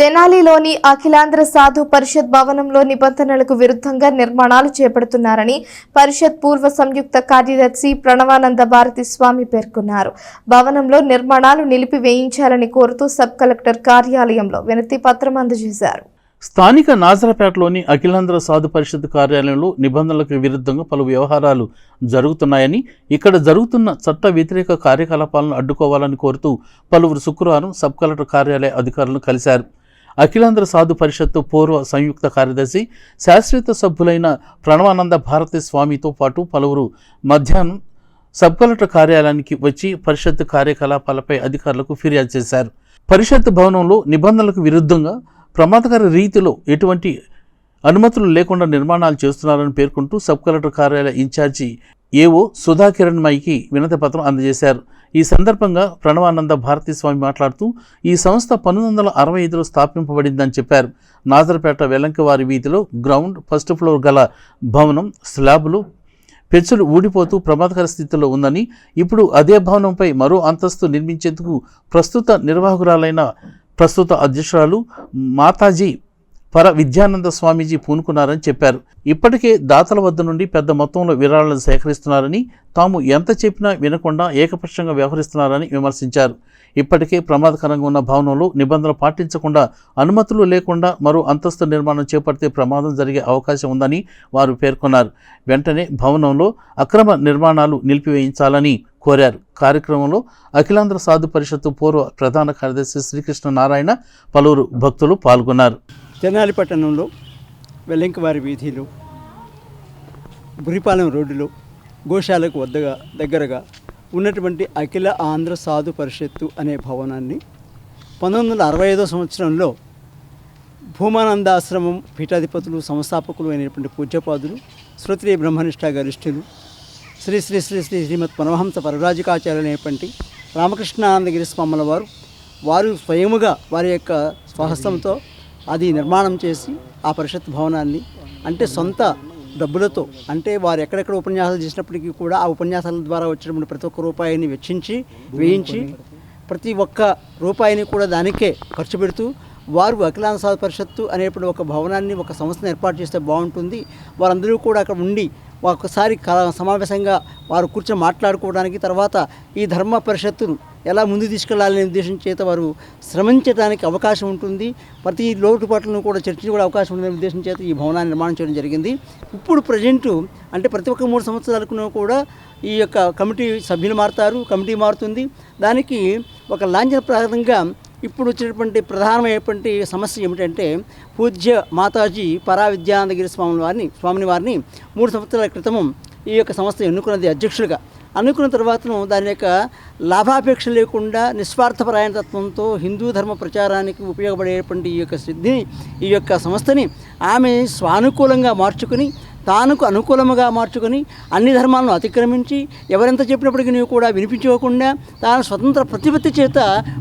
తెనాలిలోని అఖిలాంధ్ర సాధు పరిషత్ భవనంలో నిబంధనలకు విరుద్ధంగా నిర్మాణాలు చేపడుతున్నారని పరిషత్ పూర్వ సంయుక్త కార్యదర్శి ప్రణవానంద భారతి స్వామి పేర్కొన్నారు. భవనంలో నిర్మాణాలు నిలిపివేయించాలని కోరుతూ సబ్ కలెక్టర్ కార్యాలయంలో వినతి పత్రం అందజేశారు. స్థానిక నాజరపేటలోని అఖిలాంధ్ర సాధు పరిషత్ కార్యాలయంలో నిబంధనలకు విరుద్ధంగా పలు వ్యవహారాలు జరుగుతున్నాయని ఇక్కడ జరుగుతున్న చట్ట వ్యతిరేక కార్యకలాపాలను అడ్డుకోవాలని కోరుతూ పలువురు శుక్రవారం సబ్ కలెక్టర్ కార్యాలయ అధికారులను కలిశారు. అఖిలాంధ్ర సాధు పరిషత్తు పూర్వ సంయుక్త కార్యదర్శి శాశ్వత సభ్యులైన ప్రణవానంద భారతి స్వామితో పాటు పలువురు మధ్యాహ్నం సబ్ కలెక్టర్ కార్యాలయానికి వచ్చి పరిషత్ కార్యకలాపాలపై అధికారులకు ఫిర్యాదు చేశారు. పరిషత్ భవనంలో నిబంధనలకు విరుద్ధంగా ప్రమాదకర రీతిలో ఎటువంటి అనుమతులు లేకుండా నిర్మాణాలు చేస్తున్నారని పేర్కొంటూ సబ్ కలెక్టర్ కార్యాలయ ఇన్ఛార్జి ఏవో సుధాకిరణ్ మైకి వినతి పత్రం అందజేశారు. ఈ సందర్భంగా ప్రణవానంద భారతీ స్వామి మాట్లాడుతూ ఈ సంస్థ పంతొమ్మిది వందల అరవై ఐదులో స్థాపింపబడిందని చెప్పారు. నాజర్పేట వెలంకవారి వీధిలో గ్రౌండ్ ఫస్ట్ ఫ్లోర్ గల భవనం స్లాబులు పెచ్చులు ఊడిపోతూ ప్రమాదకర స్థితిలో ఉందని ఇప్పుడు అదే భవనంపై మరో అంతస్తు నిర్మించేందుకు ప్రస్తుత నిర్వాహకురాలైన ప్రస్తుత అధ్యక్షురాలు మాతాజీ పర విద్యానంద స్వామీజీ పూనుకున్నారని చెప్పారు. ఇప్పటికే దాతల వద్ద నుండి పెద్ద మొత్తంలో విరాళాలను సేకరిస్తున్నారని తాము ఎంత చెప్పినా వినకుండా ఏకపక్షంగా వ్యవహరిస్తున్నారని విమర్శించారు. ఇప్పటికే ప్రమాదకరంగా ఉన్న భవనంలో నిబంధనలు పాటించకుండా అనుమతులు లేకుండా మరో అంతస్తు నిర్మాణం చేపడితే ప్రమాదం జరిగే అవకాశం ఉందని వారు పేర్కొన్నారు. వెంటనే భవనంలో అక్రమ నిర్మాణాలు నిలిపివేయించాలని కోరారు. కార్యక్రమంలో అఖిలాంధ్ర సాధు పరిషత్తు పూర్వ ప్రధాన కార్యదర్శి శ్రీకృష్ణ నారాయణ పలువురు భక్తులు పాల్గొన్నారు. తెనాలి పట్టణంలో వెల్లంకవారి వీధిలో బురిపాలెం రోడ్డులో గోశాలకు వద్దగా దగ్గరగా ఉన్నటువంటి అఖిల ఆంధ్ర సాధు పరిషత్తు అనే భవనాన్ని పంతొమ్మిది వందల అరవై ఐదో సంవత్సరంలో భూమానందాశ్రమం పీఠాధిపతులు సంస్థాపకులు అయినటువంటి పూజ్యపాదులు శృతి బ్రహ్మనిష్ట గరిష్ఠులు శ్రీ శ్రీ శ్రీ శ్రీ శ్రీమద్ పరమహంస పరరాజికాచార్యులు అనేటువంటి రామకృష్ణానందగిరి స్వాముల వారు వారు స్వయముగా వారి యొక్క స్వహస్తంతో అది నిర్మాణం చేసి ఆ పరిషత్ భవనాన్ని అంటే సొంత డబ్బులతో అంటే వారు ఎక్కడెక్కడ ఉపన్యాసాలు చేసినప్పటికీ కూడా ఆ ఉపన్యాసాల ద్వారా వచ్చినటువంటి ప్రతి ఒక్క రూపాయిని వెచ్చించి వేయించి ప్రతి ఒక్క రూపాయిని కూడా దానికే ఖర్చు పెడుతూ వారు అఖిలాంధ్ర పరిషత్తు అనేటువంటి ఒక భవనాన్ని ఒక సంస్థను ఏర్పాటు చేస్తే బాగుంటుంది. వారందరూ కూడా అక్కడ ఉండి ఒక్కసారి సమావేశంగా వారు కూర్చొని మాట్లాడుకోవడానికి తర్వాత ఈ ధర్మ పరిషత్తును ఎలా ముందు తీసుకెళ్ళాలనే ఉద్దేశం చేత వారు శ్రమించడానికి అవకాశం ఉంటుంది. ప్రతి లోటుపాట్లను కూడా చర్చించుకునే అవకాశం ఉందనే ఉద్దేశం చేత ఈ భవనాన్ని నిర్మాణం చేయడం జరిగింది. ఇప్పుడు ప్రజెంట్ అంటే ప్రతి ఒక్క మూడు సంవత్సరాలకు కూడా ఈ యొక్క కమిటీ సభ్యులు మారుతారు కమిటీ మారుతుంది. దానికి ఒక లాంఛనప్రాయంగా ఇప్పుడు వచ్చినటువంటి ప్రధానమైనటువంటి సమస్య ఏమిటంటే పూజ్య మాతాజీ పరావిద్యానందగిరి స్వామి వారిని స్వామిని వారిని మూడు సంవత్సరాల క్రితము ఈ యొక్క సంస్థ ఎన్నుకున్నది అధ్యక్షులుగా. అనుకున్న తర్వాతను దాని యొక్క లాభాపేక్ష లేకుండా నిస్వార్థపరాయణ తత్వంతో హిందూ ధర్మ ప్రచారానికి ఉపయోగపడేటువంటి ఈ యొక్క సిద్ధిని ఈ యొక్క సంస్థని ఆమె స్వానుకూలంగా మార్చుకుని తానుకు అనుకూలముగా మార్చుకొని అన్ని ధర్మాలను అతిక్రమించి ఎవరెంత చెప్పినప్పటికీ నీవు కూడా వినిపించుకోకుండా తాను స్వతంత్ర ప్రతిపత్తి చేత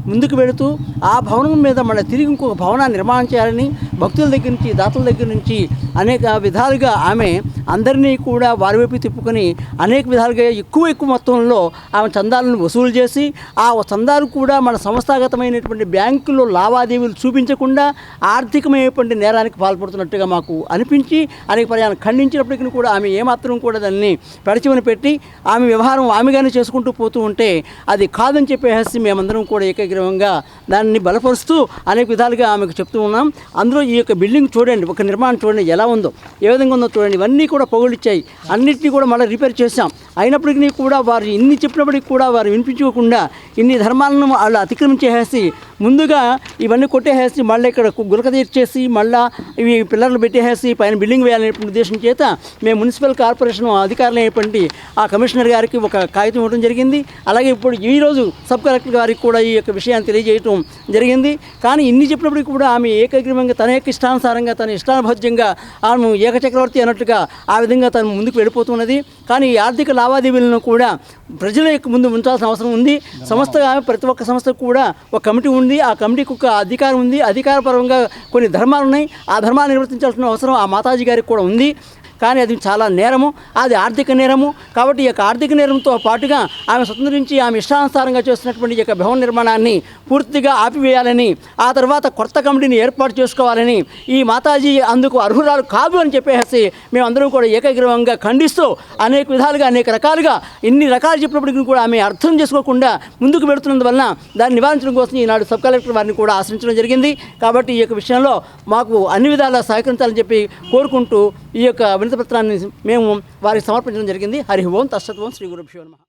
ముందుకు వెళుతూ ఆ భవనం మీద మళ్ళీ తిరిగి ఇంకొక భవనాన్ని నిర్మాణం చేయాలని భక్తుల దగ్గర నుంచి దాతల దగ్గర నుంచి అనేక విధాలుగా ఆమె అందరినీ కూడా వారి వైపు తిప్పుకొని అనేక విధాలుగా ఎక్కువ ఎక్కువ మొత్తంలో ఆమె చందాలను వసూలు చేసి ఆ చందాలు కూడా మన సంస్థాగతమైనటువంటి బ్యాంకులో లావాదేవీలు చూపించకుండా ఆర్థికమైనటువంటి నేరానికి పాల్పడుతున్నట్టుగా మాకు అనిపించి అనేక పర్యాలను ఖండించినప్పటికీ కూడా ఆమె ఏమాత్రం కూడా దాన్ని పెడచిమని పెట్టి ఆమె వ్యవహారం ఆమెగానే చేసుకుంటూ పోతూ ఉంటే అది కాదని చెప్పేసి మేమందరం కూడా ఏకగ్రీవంగా దాన్ని బలపరుస్తూ అనేక విధాలుగా ఆమెకు చెప్తూ ఉన్నాం. అందులో ఈ యొక్క బిల్డింగ్ చూడండి ఒక నిర్మాణం చూడండి ఎలా ఉందో. ఏ విధంగా ఉందో చూడండి. ఇవన్నీ కూడా పొగుడిచ్చాయి అన్నింటినీ కూడా మళ్ళీ రిపేర్ చేశాం. అయినప్పటికీ కూడా వారు ఇన్ని చెప్పినప్పటికీ కూడా వారు వినిపించుకోకుండా ఇన్ని ధర్మాలను వాళ్ళు అతిక్రమించేసి ముందుగా ఇవన్నీ కొట్టేసేసి మళ్ళీ ఇక్కడ గులక తీర్చేసి మళ్ళీ ఇవి పిల్లర్లు పెట్టేసి పైన బిల్డింగ్ వేయాలనే ఉద్దేశం చేత మేము మున్సిపల్ కార్పొరేషన్ అధికారులు అయినటువంటి ఆ కమిషనర్ గారికి ఒక కాగితం ఇవ్వడం జరిగింది. అలాగే ఇప్పుడు ఈ రోజు సబ్ కలెక్టర్ గారికి కూడా ఈ యొక్క విషయాన్ని తెలియజేయటం జరిగింది. కానీ ఇన్ని చెప్పినప్పటికీ కూడా ఆమె ఏకగ్రీవంగా తన యొక్క ఇష్టానుసారంగా తన ఇష్టానుభోజ్యంగా ఆమె ఏకచక్రవర్తి అన్నట్టుగా ఆ విధంగా తను ముందుకు వెళ్ళిపోతున్నది. కానీ ఈ ఆర్థిక లావాదేవీలను కూడా ప్రజల ముందు ఉంచాల్సిన అవసరం ఉంది. సంస్థగా ప్రతి ఒక్క సంస్థకు కూడా ఒక కమిటీ ఉంది. ఆ కమిటీకి ఒక అధికారం ఉంది. అధికారపరంగా కొన్ని ధర్మాలు ఉన్నాయి. ఆ ధర్మాలు నిర్వర్తించాల్సిన అవసరం ఆ మాతాజీ గారికి కూడా ఉంది. కానీ అది చాలా నేరము అది ఆర్థిక నేరము. కాబట్టి ఈ యొక్క ఆర్థిక నేరంతో పాటుగా ఆమె స్వతంత్రించి ఆమె ఇష్టానుసారంగా చేస్తున్నటువంటి ఈ యొక్క భవన నిర్మాణాన్ని పూర్తిగా ఆపివేయాలని ఆ తర్వాత కొత్త కమిటీని ఏర్పాటు చేసుకోవాలని ఈ మాతాజీ అందుకు అర్హురాలు కాదు అని చెప్పేసి మేమందరం కూడా ఏకగ్రీవంగా ఖండిస్తూ అనేక విధాలుగా అనేక రకాలుగా ఇన్ని రకాలు చెప్పినప్పటికీ కూడా ఆమె అర్థం చేసుకోకుండా ముందుకు పెడుతున్నందువలన దాన్ని నివారించడం కోసం ఈనాడు సబ్ కలెక్టర్ వారిని కూడా ఆశ్రయించడం జరిగింది. కాబట్టి ఈ యొక్క విషయంలో మాకు అన్ని విధాలా సహకరించాలని చెప్పి కోరుకుంటూ ఈ యొక్క వినతి పత్రాన్ని మేము వారికి సమర్పించడం జరిగింది. హరి ఓం తస్సత్ శ్రీ గురుభ్యో నమః.